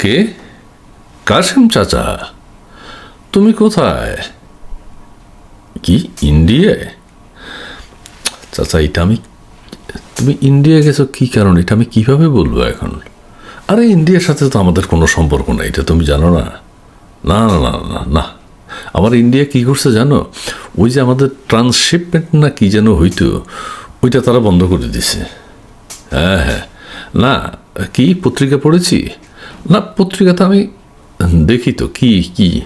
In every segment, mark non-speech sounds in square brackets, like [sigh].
কে? কাসেম চাচা, তুমি কোথায়? কি, ইন্ডিয়ায়? চাচা, এটা আমি, তুমি ইন্ডিয়া গেছো কি কারণ? এটা আমি কীভাবে বলব এখন? আরে, ইন্ডিয়ার সাথে তো আমাদের কোনো সম্পর্ক নেই, এটা তুমি জানো না। না না না না না। আমার ইন্ডিয়া কি করছে জানো? ওই যে আমাদের ট্রান্সশিপমেন্ট না কি যেন হইতো, ওইটা তারা বন্ধ করে দিছে। হ্যাঁ হ্যাঁ। না, কি পত্রিকা পড়েছি? না, পত্রিকাতে আমি দেখি তো কি কি?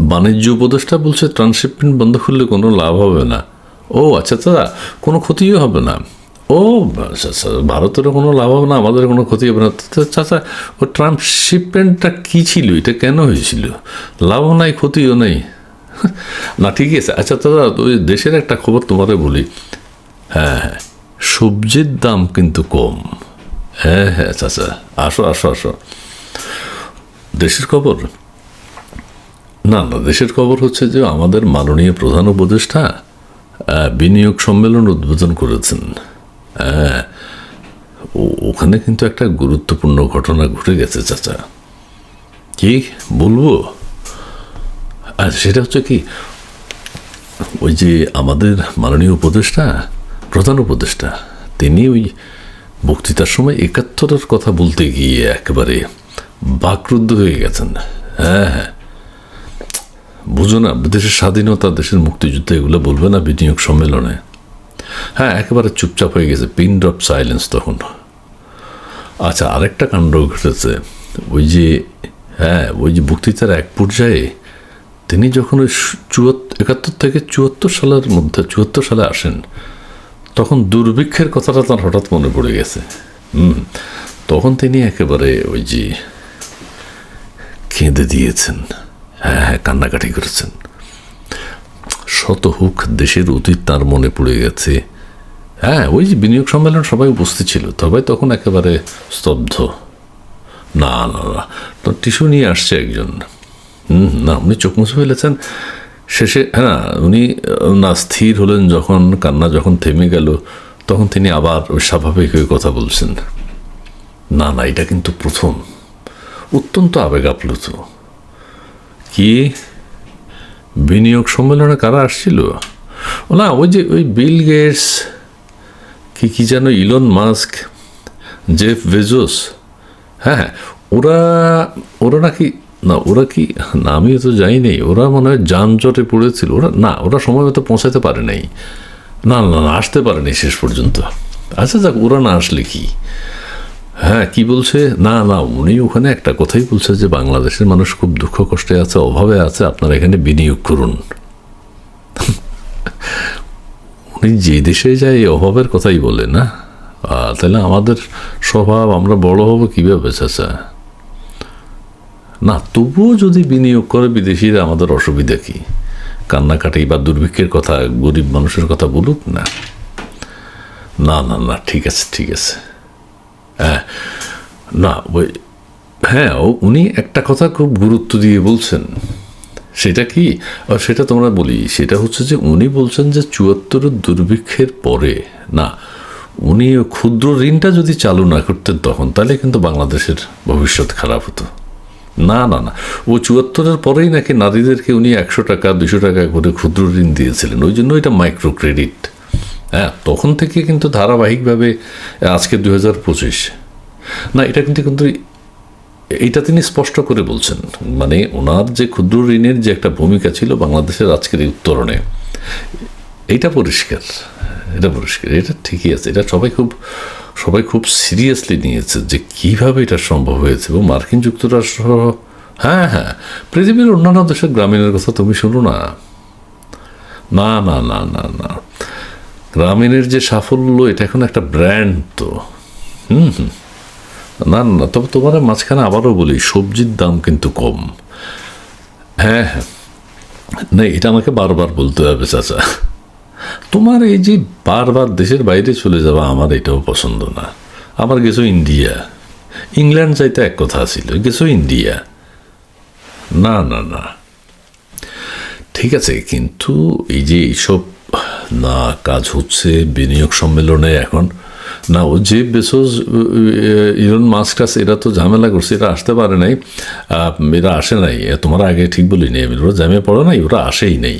বাণিজ্য উপদেষ্টা বলছে, ট্রান্সশিপমেন্ট বন্ধ করলে কোনো লাভ হবে না। ও আচ্ছা দাদা কোনো ক্ষতিও হবে না। ও আচ্ছা আচ্ছা ভারতেরও কোনো লাভ হবে না, আমাদের কোনো ক্ষতি হবে না। চাচা ও ট্রান্সশিপমেন্টটা কী ছিল? এটা কেন হয়েছিল? লাভও নাই, ক্ষতিও নেই। [laughs] না, ঠিকই আছে। আচ্ছা দাদা, ওই দেশের একটা খবর তোমারে বলি। হ্যাঁ হ্যাঁ সবজির দাম কিন্তু কম। হ্যাঁ হ্যাঁ চাচা, আসো আসো আসো। দেশের খবর? না না, দেশের খবর হচ্ছে যে আমাদের মাননীয় প্রধান উপদেষ্টা বিনিয়োগ সম্মেলন উদ্বোধন করেছেন। হ্যাঁ ওখানে কিন্তু একটা গুরুত্বপূর্ণ ঘটনা ঘটে গেছে, চাচা। কি বলব? আর সেটা হচ্ছে কি, ওই যে আমাদের মাননীয় উপদেষ্টা, প্রধান উপদেষ্টা, তিনি ওই বক্তৃতার সময় একাত্তরের কথা বলতে গিয়ে একেবারে বাকরুদ্ধ হয়ে গেছেন। হ্যাঁ হ্যাঁ। বুঝো না, দেশের স্বাধীনতা, দেশের মুক্তিযুদ্ধ, এগুলো বলবে না বিনিয়োগ সম্মেলনে? হ্যাঁ একেবারে চুপচাপ হয়ে গেছে, পিন ড্রপ সাইলেন্স তখন। আচ্ছা আরেকটা কাণ্ড ঘটেছে। ওই যে হ্যাঁ ওই যে বক্তৃতার এক পর্যায়ে তিনি যখন ওই চুয়াত্তর একাত্তর থেকে চুয়াত্তর সালের মধ্যে, চুয়াত্তর সালে আসেন তখন দুর্ভিক্ষের কথাটা তার হঠাৎ মনে পড়ে গেছে। হুম, তখন তিনি একেবারে ওই যে কেঁদে দিয়েছেন। হ্যাঁ হ্যাঁ কান্নাকাটি করেছেন। শত হুক দেশের অতীত তার মনে পড়ে গেছে। হ্যাঁ ওই যে বিনিয়োগ সম্মেলন সবাই উপস্থিত ছিল, তবে তখন একেবারে স্তব্ধ। না না না তো টিস্যু নিয়ে আসছে একজন। হুম, না, উনি চোখ মুছে ফেলেছেন। শেষে হ্যাঁ উনি, না, স্থির হলেন যখন, কান্না যখন থেমে গেল, তখন তিনি আবার স্বাভাবিক হয়ে কথা বলছেন। না না, এটা কিন্তু প্রথম। অত্যন্ত আবেগ আপ্লুত কি? বিনিয়োগ সম্মেলনে কারা আসছিল? না, ওই যে, ওই বিল গেটস, কি কি যেন ইলন মাস্ক, জেফ বেজোস হ্যাঁ ওরা ওরা নাকি না, ওরা কি না আমিও তো যাইনি ওরা মনে হয় যানজটে পড়েছিল, ওরা, না, ওরা সময় মতো পৌঁছাতে পারে নাই। না না না, আসতে পারেনি শেষ পর্যন্ত। আচ্ছা যাক, ওরা না আসলে কি? হ্যাঁ কি বলছে? না না, উনি ওখানে একটা কথাই বলছে যে বাংলাদেশের মানুষ খুব দুঃখ কষ্টে আছে, অভাবে আছে, আপনারা এখানে বিনিয়োগ করুন। উনি যে দেশে যায় অভাবের কথাই বলে, না? তাহলে আমাদের স্বভাব, আমরা বড় হব কীভাবে, চাচা? না, তবুও যদি বিনিয়োগ করে বিদেশিরা, আমাদের অসুবিধা কি? কান্নাকাটি বা দুর্ভিক্ষের কথা, গরিব মানুষের কথা বলুক না। না না না, ঠিক আছে ঠিক আছে। হ্যাঁ না, ওই হ্যাঁ ও, উনি একটা কথা খুব গুরুত্ব দিয়ে বলছেন। সেটা কি? আর সেটা তোমরা বলি, সেটা হচ্ছে যে উনি বলছেন যে চুয়াত্তরের দুর্ভিক্ষের পরে, না, উনি ক্ষুদ্র ঋণটা যদি চালু না করতেন তখন, তাহলে কিন্তু বাংলাদেশের ভবিষ্যৎ খারাপ হতো। না না না। ও চুয়াত্তরের পরেই নাকি নারীদেরকে উনি একশো টাকা, দুশো টাকা করে ক্ষুদ্র ঋণ দিয়েছিলেন। ওই জন্য এটা মাইক্রো ক্রেডিট হ্যাঁ তখন থেকে কিন্তু ধারাবাহিকভাবে, আজকে দু হাজার পঁচিশ। না, এটা কিন্তু কিন্তু এইটা তিনি স্পষ্ট করে বলছেন। মানে ওনার যে ক্ষুদ্র ঋণের যে একটা ভূমিকা ছিল বাংলাদেশের আজকের এই উত্তরণে, এইটা পরিষ্কার। এটা পরিষ্কার। এটা ঠিকই আছে। এটা সবাই খুব সবাই খুব সিরিয়াসলি নিয়েছে যে কীভাবে এটা সম্ভব হয়েছে। এবং মার্কিন যুক্তরাষ্ট্র হ্যাঁ হ্যাঁ পৃথিবীর অন্যান্য দেশের গ্রামীণের কথা তুমি শুনো না। না না না না না। গ্রামীণের যে সাফল্য, এটা এখন একটা ব্র্যান্ড তো। হুম হুম। না না, তবে তোমার মাঝখানে আবারও বলি, সবজির দাম কিন্তু কম। হ্যাঁ হ্যাঁ। না, এটা আমাকে বারবার বলতে হবে, চাচা। তোমার এই যে বারবার দেশের বাইরে চলে যাওয়া আমার এটাও পছন্দ না। আমার গেছো ইন্ডিয়া। ইংল্যান্ড যাইতে এক কথা ছিল গেছো ইন্ডিয়া। না না না। ঠিক আছে, কিন্তু এই যে এইসব না কাজ হচ্ছে বিনিয়োগ সম্মেলনে এখন, না, ও যে বেসোস ইরন মাস্কাস এরা তো ঝামেলা করছে, এরা আসতে পারে নাই। এরা আসে নাই তোমার আগে ঠিক বলিনি ওরা জ্যামে পড়ে নাই, ওরা আসেই নেই।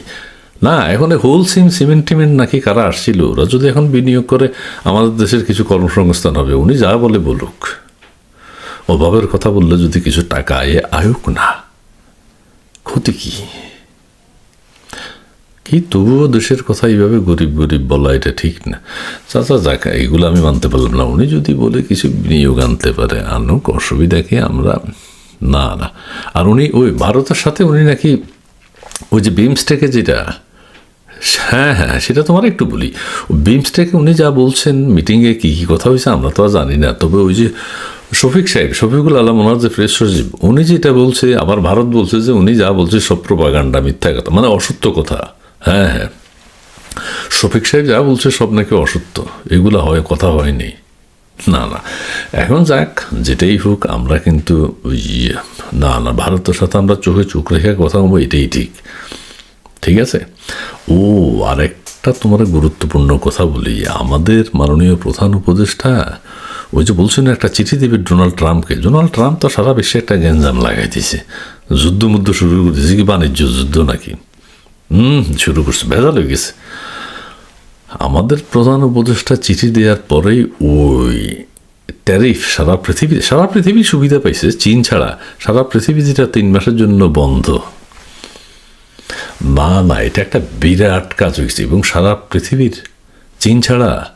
না, এখন হোল সিম সিমেন্ট টিমেন্ট নাকি কারা আসছিল? ওরা যদি এখন বিনিয়োগ করে, আমাদের দেশের কিছু কর্মসংস্থান হবে, উনি যা বলে বলুক। অভাবের কথা বললে যদি কিছু টাকা আয়ে আয়ুক না, ক্ষতি কি? কি তবুও দেশের কথা এইভাবে গরিব গরিব বলা এটা ঠিক না। চাচা, যাক এগুলো আমি মানতে পারলাম না। উনি যদি বলে কিছু বিনিয়োগ আনতে পারে, আনুক, অসুবিধা কি আমরা? না না। আর উনি, ওই ভারতের সাথে উনি নাকি ওই যে বিমস্টেকে যেটা হ্যাঁ হ্যাঁ সেটা তোমার একটু বলি। বিমস্টেকে উনি যা বলছেন, মিটিংয়ে কী কী কথা হয়েছে, আমরা তো আর জানি না। তবে ওই যে শফিক সাহেব, শফিকুল আলম ওনার যে প্রেস সচিব, উনি যেটা বলছে, আবার ভারত বলছে যে উনি যা বলছে সব প্রপাগান্ডা মিথ্যা কথা মানে অসত্য কথা। হ্যাঁ হ্যাঁ। শফিক সাহেব যা বলছে সব নাকি অসত্য, এগুলো হয়, কথা হয়নি। না না। এখন যাক, যেটাই হোক, আমরা কিন্তু ওই না না ভারতের সাথে আমরা চোখে চোখ রেখে কথা বলব, এটাই ঠিক। ঠিক আছে? ও, আরেকটা তোমার গুরুত্বপূর্ণ কথা বলি। আমাদের মাননীয় প্রধান উপদেষ্টা, ওই যে বলছেন একটা চিঠি দেবে ডোনাল্ড ট্রাম্পকে। ডোনাল্ড ট্রাম্প তো সারা বিশ্বে একটা গ্যাঞ্জাম লাগাই দিয়েছে যুদ্ধ মুদ্ধ শুরু করে দিয়েছে কি বাণিজ্য যুদ্ধ নাকি? হুম, শুরু করছে, ভেজাল হয়ে গেছে। আমাদের প্রধান উপদেষ্টা চিঠি দেওয়ার পরেই ওই ট্যারিফ সারা পৃথিবী সারা পৃথিবী সুবিধা পাইছে। চীন ছাড়া সারা পৃথিবী যেটা তিন মাসের জন্য বন্ধ। না না এটা একটা বিরাট কাজ হয়েছে এবং সারা পৃথিবীর চীন ছাড়া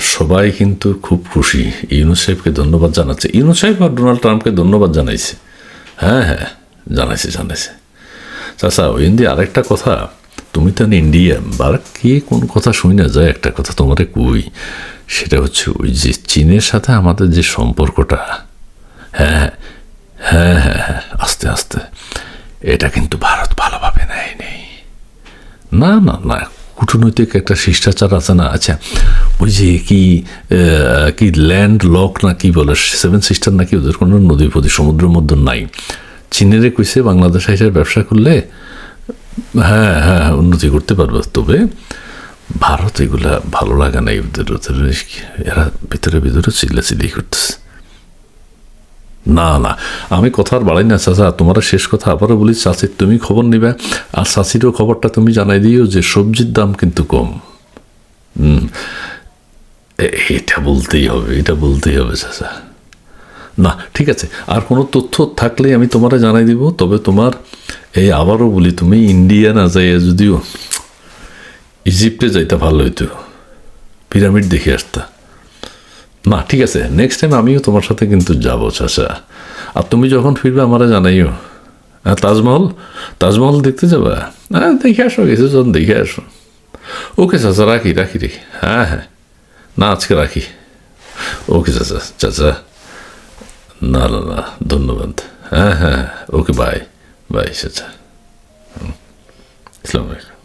সবাই কিন্তু খুব খুশি। ইউনুস সাহেবকে ধন্যবাদ জানাচ্ছে। ইউনুস সাহেব আর ডোনাল্ড ট্রাম্পকে ধন্যবাদ জানাইছে। হ্যাঁ হ্যাঁ জানাইছে জানাইছে। চাচা, ওই দিয়ে আরেকটা কথা, তুমি তো ইন্ডিয়ান বার কে কোন কথা শুই না যায় একটা কথা তোমারে কই? সেটা হচ্ছে ওই যে চীনের সাথে আমাদের যে সম্পর্কটা। হ্যাঁ হ্যাঁ হ্যাঁ হ্যাঁ আস্তে আস্তে। এটা কিন্তু ভারত ভালোভাবে নেয় নেই না না না কূটনৈতিক একটা শিষ্টাচার আছে না আচ্ছা ওই যে কি কি ল্যান্ড লক না কি বলে সেভেন সিস্টার নাকি ওদের কোনো নদী ফদী সমুদ্রের মধ্যে নাই। চীনেরে কইছে বাংলাদেশ হিসেবে ব্যবসা করলে হ্যাঁ হ্যাঁ হ্যাঁ, উন্নতি করতে পারবে। তবে ভারত এগুলা ভালো লাগে না ওদের ওদের এরা ভিতরে ভিতরে চিল্লাচিল্লি করতেছে। না না। আমি কথা আর বাড়াই না, চাচা। তোমার শেষ কথা আবারও বলি, চাচি, তুমি খবর নিবে। আর চাচিরও খবরটা তুমি জানাই দিও যে সবজির দাম কিন্তু কম। এটা বলতেই হবে, এটা বলতেই হবে, চাচা। না, ঠিক আছে। আর কোনো তথ্য থাকলে আমি তোমারে জানাই দিব। তবে তোমার, এই আবারও বলি, তুমি ইন্ডিয়া না যাইয়া যদিও ইজিপ্টে যাইতে ভালো হইতো। পিরামিড দেখে আসতা। না, ঠিক আছে নেক্সট টাইম আমিও তোমার সাথে কিন্তু যাব, চাচা। আর তুমি যখন ফিরবে, আমারা জানাইও। হ্যাঁ তাজমহল? তাজমহল দেখতে যাবা? হ্যাঁ দেখে আসো কিছু যখন দেখে আসো। ওকে, চাচা, রাখি রাখি রে হ্যাঁ হ্যাঁ। না, আজকে রাখি। ওকে, চাচা চাচা। না না না, ধন্যবাদ। হ্যাঁ হ্যাঁ ওকে বাই বাই চাচা। আসসালামু আলাইকুম।